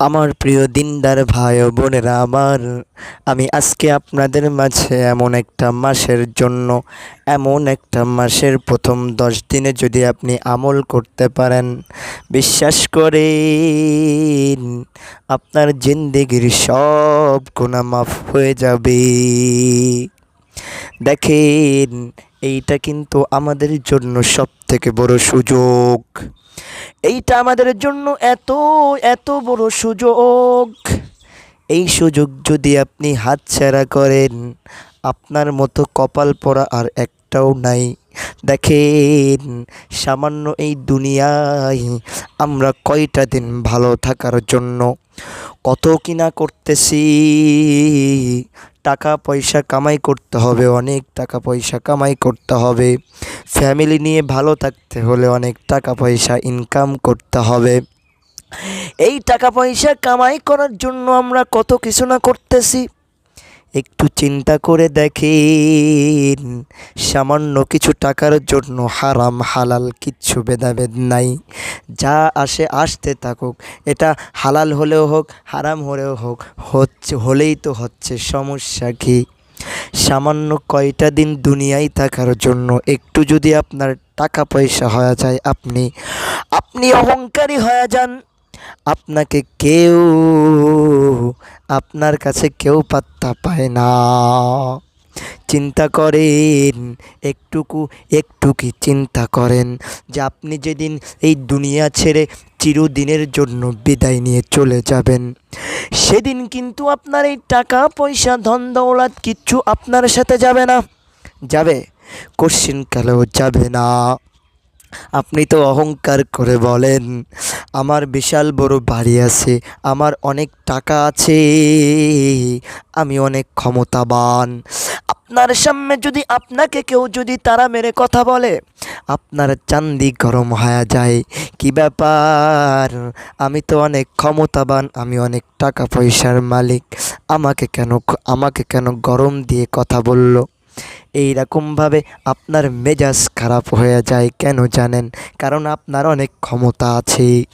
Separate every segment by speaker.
Speaker 1: আমার প্রিয় দিনদার ভাই ও বোনেরা, আমার, আমি আজকে আপনাদের মাঝে এমন একটা মাসের জন্য, এমন একটা মাসের প্রথম দশ দিনে যদি আপনি আমল করতে পারেন, বিশ্বাস করেন আপনার জিন্দেগির সব গুণা মাফ হয়ে যাবে। দেখেন, এইটা কিন্তু আমাদের জন্য সব থেকে বড় সুযোগ। এইটা আমাদের জন্য এত এত বড় সুযোগ। এই সুযোগ যদি আপনি হাতছাড়া করেন, আপনার মতো কপাল পরা আর একটাও নাই। দেখেন, সামান্য এই দুনিয়ায় আমরা কয়টা দিন ভালো থাকার জন্য? কত কিনা করতেছি। টাকা পয়সা কামাই করতে হবে, অনেক টাকা পয়সা কামাই করতে হবে। ফ্যামিলি নিয়ে ভালো থাকতে হলে অনেক টাকা পয়সা ইনকাম করতে হবে। এই টাকা পয়সা কামাই করার জন্য আমরা কত কিছু না করতেছি। একটু চিন্তা করে দেখেন। সামান্য কিছু টাকার জন্য হারাম, হালাল কিচ্ছু ভেদাভেদ নাই। যা আসে আসতে থাকুক। এটা হালাল হলেও হোক, হারাম হলেও হোক, হচ্ছে, হলেই তো হচ্ছে, সমস্যা কি? সামান্য কয়টা দিন দুনিয়ায় থাকার জন্য একটু যদি আপনার টাকা পয়সা হয়ে যায়, আপনি আপনি অহংকারী হয়ে যান। আপনাকে কেউ, আপনার কাছে কেউ পাত্তা পায় না। চিন্তা করেন, একটুকু একটু চিন্তা করেন যে আপনি যেদিন এই দুনিয়া ছেড়ে চিরদিনের জন্য বিদায় নিয়ে চলে যাবেন, সেদিন কিন্তু আপনার এই টাকা, পয়সা, ধন, দৌলত কিচ্ছু আপনার সাথে যাবে না। যাবে, কোশ্চিন কালেও যাবে না। আপনি তো অহংকার করে বলেন, আমার বিশাল বড় বাড়ি আছে, আমার অনেক টাকা আছে, আমি অনেক ক্ষমতাবান। আপনার সামনে যদি আপনাকে কেউ যদি তারা মেরে কথা বলে, আপনার চান্দি গরম হয়ে যায়। কি ব্যাপার? আমি তো অনেক ক্ষমতাবান, আমি অনেক টাকা পয়সার মালিক। আমাকে কেন আমাকে কেন গরম দিয়ে কথা বলল? এই রকমভাবে আপনার মেজাজ খারাপ হয়ে যায় কেন জানেন? কারণ আপনার অনেক ক্ষমতা আছে।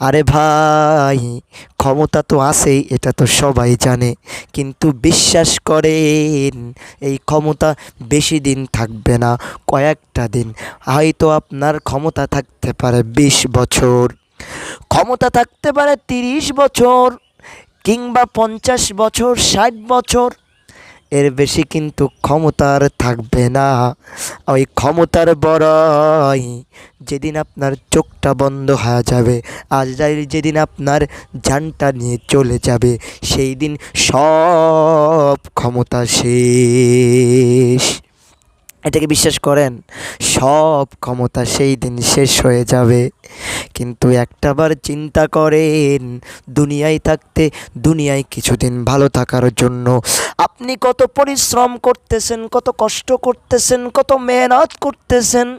Speaker 1: আরে ভাই, ক্ষমতা তো আছেই, এটা তো সবাই জানে। কিন্তু বিশ্বাস করেন, এই ক্ষমতা বেশি দিন থাকবে না, কয়েকটা দিন। হয়তো আপনার ক্ষমতা থাকতে পারে বিশ বছর। ক্ষমতা থাকতে পারে তিরিশ বছর, কিংবা পঞ্চাশ বছর, ষাট বছর। এর বেশি কিন্তু ক্ষমতার থাকবে না। ওই ক্ষমতার বড়ই যেদিন আপনার চোখটা বন্ধ হয়ে যাবে, আজ যেদিন আপনার জানটা নিয়ে চলে যাবে, সেই দিন সব ক্ষমতা শেষ। এটাকে বিশ্বাস করেন? সব ক্ষমতা সেই দিন শেষ হয়ে যাবে। কিন্তু একটাবার চিন্তা করেন, দুনিয়ায় থাকতে, দুনিয়ায় কিছুদিন ভালো থাকার জন্য। আপনি কত পরিশ্রম করতেছেন, কত কষ্ট করতেছেন, কত মেহনত করতেছেন।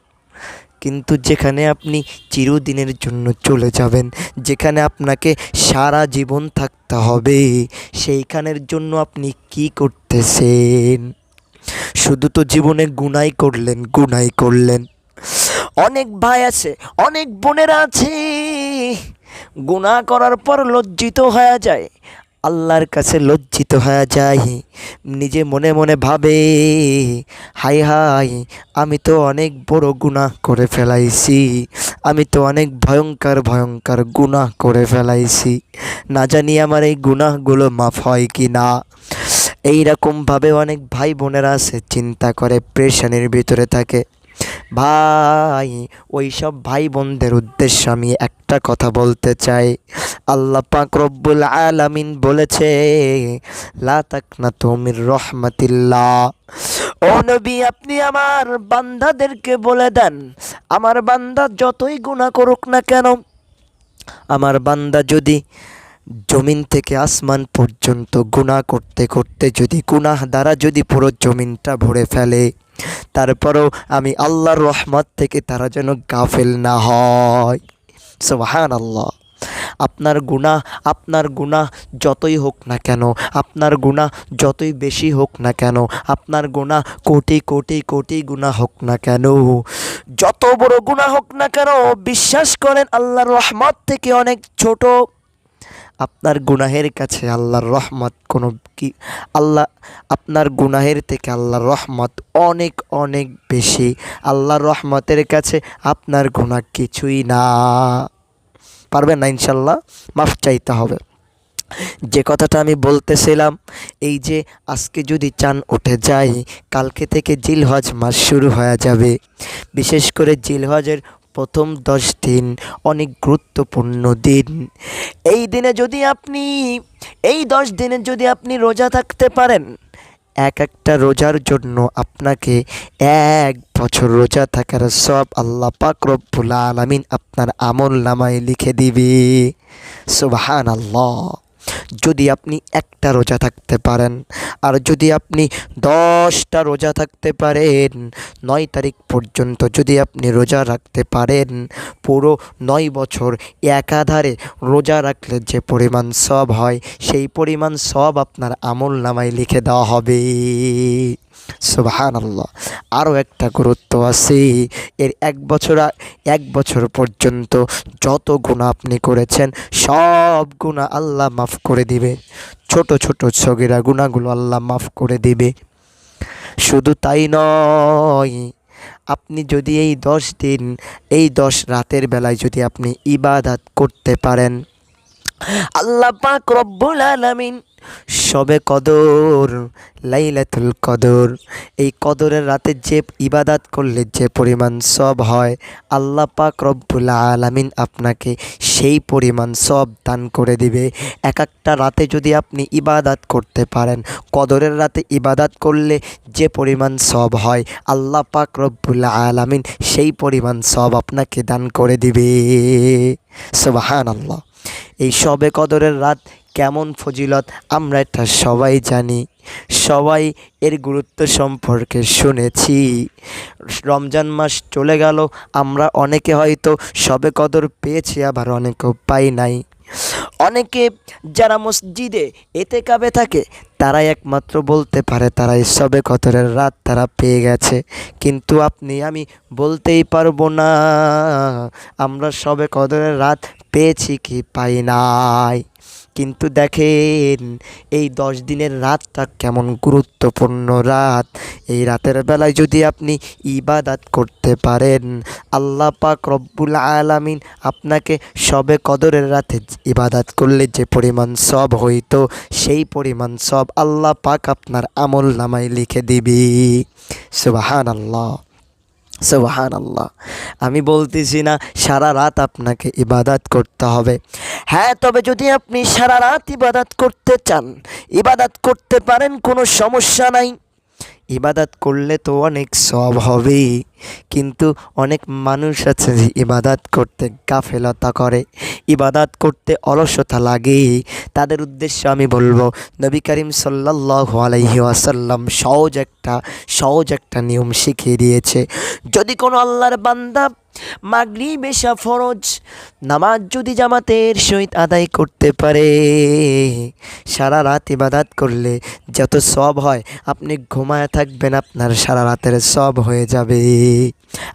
Speaker 1: কিন্তু যেখানে আপনি চিরদিনের জন্য চলে যাবেন, যেখানে আপনাকে সারা জীবন থাকতে হবে, সেইখানের জন্য আপনি কি করতেছেন? শুধু তো জীবনে গুনাই করলেন গুনাই করলেন। অনেক ভাই আছে, অনেক বোনেরা আছে। গুণা করার পর লজ্জিত হয়ে যায়, আল্লাহর কাছে লজ্জিত হয়ে যায়। নিজে মনে মনে ভাবে হাই হাই আমি তো অনেক বড় গুণা করে ফেলাইছি। আমি তো অনেক ভয়ঙ্কর ভয়ঙ্কর গুণা করে ফেলাইছি। না জানি আমার এই গুণাগুলো মাফ হয় কি না এইরকমভাবে অনেক ভাই বোনেরা আছে, চিন্তা করে প্রেশানির ভিতরে থাকে। ভাই ওই সব ভাই বোনদের উদ্দেশ্যে আমি একটা কথা বলতে চাই। আল্লাহ পাক রব্বুল আলামিন বলেছে, লা তাকনা তুমির রহমাতিল্লাহ। ও নবী, আপনি আমার বান্দাদেরকে বলে দেন, আমার বান্দা যতই গুণা করুক না কেন, আমার বান্দা যদি জমিন থেকে আসমান পর্যন্ত গুণা করতে করতে যদি গুনাহ দ্বারা যদি পুরো জমিনটা ভরে ফেলে, তারপরেও আমি আল্লাহর রহমত থেকে তারা যেন গাফেল না হয়। সোহান আল্লাহ আপনার গুণা আপনার গুণা যতই হোক না কেন, আপনার গুণা যতই বেশি হোক না কেন, আপনার গুণা কোটি কোটি কোটি গুণা হোক না কেন, যত বড় গুণা হোক না কেন, বিশ্বাস করেন আল্লাহর রহমত থেকে অনেক ছোট আপনার গুনাহের কাছে আল্লাহর রহমত কোনো কি, আল্লাহ, আপনার গুনাহের থেকে আল্লাহর রহমত অনেক অনেক বেশি। আল্লাহর রহমতের কাছে আপনার গুনাহ কিছুই না। পারবেন না ইনশাল্লাহ মাফ চাইতে হবে। যে কথাটা আমি বলতেছিলাম, এই যে আজকে যদি চান উঠে যায়, কালকে থেকে জিলহজ মাস শুরু হয়ে যাবে। বিশেষ করে জিলহজের প্রথম দশ দিন অনেক গুরুত্বপূর্ণ দিন। এই দিনে যদি আপনি, এই দশ দিনে যদি আপনি রোজা থাকতে পারেন, এক একটা রোজার জন্য আপনাকে এক বছর রোজা থাকার সব আল্লাহ পাক রব্বুল আলামিন আপনার আমল নামায় লিখে দিবে। সুবহান আল্লাহ যদি আপনি একটা রোজা থাকতে পারেন, আর যদি আপনি দশটা রোজা থাকতে পারেন, নয় তারিখ পর্যন্ত যদি আপনি রোজা রাখতে পারেন, পুরো নয় বছর একাধারে রোজা রাখলে যে পরিমাণ সব হয়, সেই পরিমাণ সব আপনার আমল নামায় লিখে দেওয়া হবে। সুবাহান আল্লাহ আরও একটা গুরুত্ব আছে, এর এক বছর এক বছর পর্যন্ত যত গুণা আপনি করেছেন, সব গুণা আল্লাহ মাফ করে দিবে। ছোট ছোট ছগিরা গুণাগুলো আল্লাহ মাফ করে দিবে। শুধু তাই নয়, আপনি যদি এই দশ দিন, এই দশ রাতের বেলায় যদি আপনি ইবাদাত করতে পারেন, আল্লাহ পাক রব্বুল আলামিন সবে কদর, লাইলাতুল কদর। এই কদরের রাতে যে ইবাদাত করলে যে পরিমাণ সব হয়, আল্লাহ পাক রব্বুল আলামিন আপনাকে সেই পরিমাণ সব দান করে দিবে। এক একটা রাতে যদি আপনি ইবাদাত করতে পারেন, কদরের রাতে ইবাদাত করলে যে পরিমাণ সব হয়, আল্লাহ পাক রব্বুল আলামিন সেই পরিমাণ সব আপনাকে দান করে দিবে। সুবাহান আল্লাহ এই সবে কদরের রাত কেমন ফজিলত আমরা এটা সবাই জানি। সবাই এর গুরুত্ব সম্পর্কে শুনেছি। রমজান মাস চলে গেল, আমরা অনেকে হয়তো সবে কদর পেয়েছি, আবার অনেকেও পাই নাই। অনেকে যারা মসজিদে এতে কাবে থাকে, তারাই একমাত্র বলতে পারে তারা এই সবে কদরের রাত তারা পেয়ে গেছে। কিন্তু আপনি, আমি বলতেই পারব না, আমরা সবে কদরের রাত পেয়েছি কি পাই নাই। কিন্তু দেখেন, এই দশ দিনের রাতটা কেমন গুরুত্বপূর্ণ রাত। এই রাতের বেলায় যদি আপনি ইবাদাত করতে পারেন, আল্লাহ পাক রব্বুল আলামিন আপনাকে সবে কদরের রাতে ইবাদাত করলে যে পরিমাণ সব হইতো, সেই পরিমাণ সব আল্লাহ পাক আপনার আমল নামায় লিখে দিবি। সুবাহান আল্লাহ সুবাহান আল্লাহ আমি বলতেছি না, সারা রাত আপনাকে ইবাদাত করতে হবে। হ্যাঁ তবে যদি আপনি সারা রাত ইবাদাত করতে চান, ইবাদাত করতে পারেন, কোনো সমস্যা নাই। ইবাদাত করলে তো অনেক সব হবে কিন্তু অনেক মানুষ আছে যে ইবাদাত করতে গাফেলতা করে, ইবাদাত করতে অলসতা লাগে তাদের উদ্দেশ্য আমি বলব, নবী করিম সাল্লাহ আলাইহি সহজ একটা সহজ একটা নিয়ম শিখিয়ে দিয়েছে। যদি কোনো আল্লাহর বান্দা মাগরি বেশা ফরজ, নামাজ যদি জামাতের সহিত আদায় করতে পারে, সারা রাত ইবাদাত করলে যত সব হয়, আপনি ঘুমায় থাকবেন, আপনার সারা রাতের সব হয়ে যাবে।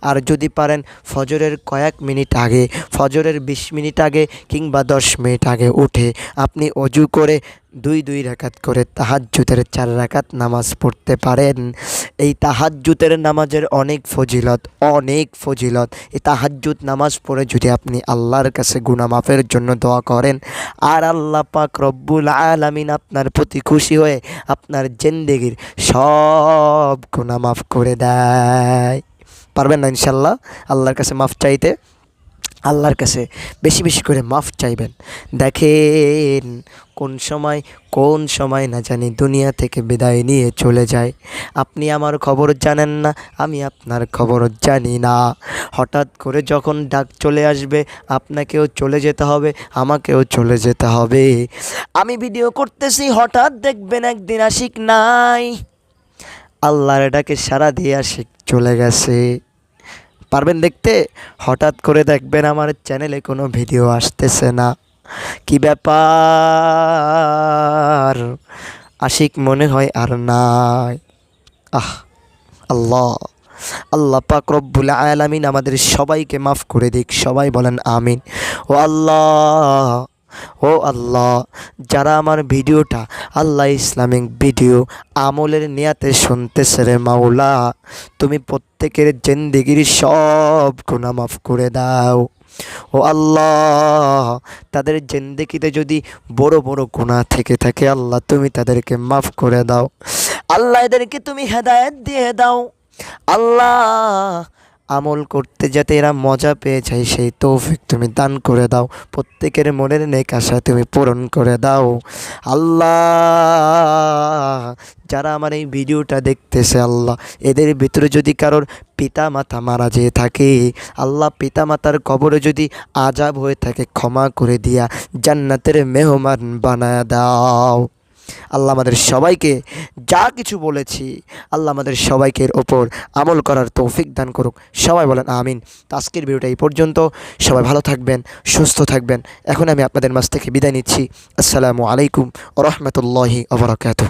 Speaker 1: আর যদি পারেন ফজরের কয়েক মিনিট আগে, ফজরের বিশ মিনিট আগে কিংবা দশ মিনিট আগে উঠে আপনি অজু করে দুই দুই রাকাত করে তাহাজ্জুদের চার রাকাত নামাজ পড়তে পারেন। এই তাহাজ্জুদের নামাজের অনেক ফজিলত অনেক ফজিলত। এই তাহাজ্জুদ নামাজ পড়ে যদি আপনি আল্লাহর কাছে গুণামাফের জন্য দোয়া করেন, আর আল্লাহ পাক রব্বুল আলামিন আপনার প্রতি খুশি হয়ে আপনার জিন্দেগির সব গুণামাফ করে দেয়। পারবেন না ইনশাল্লাহ। আল্লাহর কাছে মাফ চাইতে। আল্লাহর কাছে বেশি বেশি করে মাফ চাইবেন। দেখেন কোন সময় কোন সময় না জানি দুনিয়া থেকে বিদায় নিয়ে চলে যায়। আপনি আমার খবর জানেন না, আমি আপনার খবর জানি না। হঠাৎ করে যখন ডাক চলে আসবে, আপনাকেও চলে যেতে হবে, আমাকেও চলে যেতে হবে। আমি ভিডিও করতেছি, হঠাৎ দেখবেন একদিন আশিক নাই। আল্লাহর ডাকে সারা দিয়ে আশিক চলে গেছে। পারবেন দেখতে? হঠাৎ করে দেখবেন আমার চ্যানেলে কোনো ভিডিও আসতেছে না। কি ব্যাপার? আশিক মনে হয় আর নাই। আহ, আল্লাহ। আল্লাহ পাক রব্বুল আলামিন আমাদের সবাইকে মাফ করে দিক। সবাই বলেন আমিন। ও আল্লাহ। ও আল্লাহ, যারা আমার ভিডিওটা আল্লাহ ইসলামিক ভিডিও আমলের নিয়াতে শুনতেছে রে মাওলা, তুমি প্রত্যেকের জেন্দিগির সব গুণা মাফ করে দাও। ও আল্লাহ, তাদের জেন্দিগিতে যদি বড় বড় গুণা থেকে থাকে আল্লাহ, তুমি তাদেরকে মাফ করে দাও। আল্লাহ এদেরকে তুমি হেদায়েত দিয়ে দাও। আল্লাহ আমল করতে যাতে এরা মজা পেয়ে যায়, সেই তৌফিক তুমি দান করে দাও। প্রত্যেকের মনের নেক আশা তুমি পূরণ করে দাও। আল্লাহ! যারা আমার এই ভিডিওটা দেখতেছে, আল্লাহ! এদের ভিতরে যদি কারোর পিতা মাতা মারা যেয়ে থাকে, আল্লাহ পিতা মাতার কবরে যদি আজাব হয়ে থাকে, ক্ষমা করে দিয়া জান্নাতের মেহমান বানায় দাও। আল্লাহ আমাদের সবাইকে যা কিছু বলেছি, আল্লাহ আমাদের সবাইকে ওপর আমল করার তৌফিক দান করুক। সবাই বলেন আমিন। তো আজকের ভিডিওটা এই পর্যন্ত। সবাই ভালো থাকবেন, সুস্থ থাকবেন। এখন আমি আপনাদের মাছ থেকে বিদায় নিচ্ছি। আসসালামু আলাইকুম রহমতুল্লাহি আবরাকাতু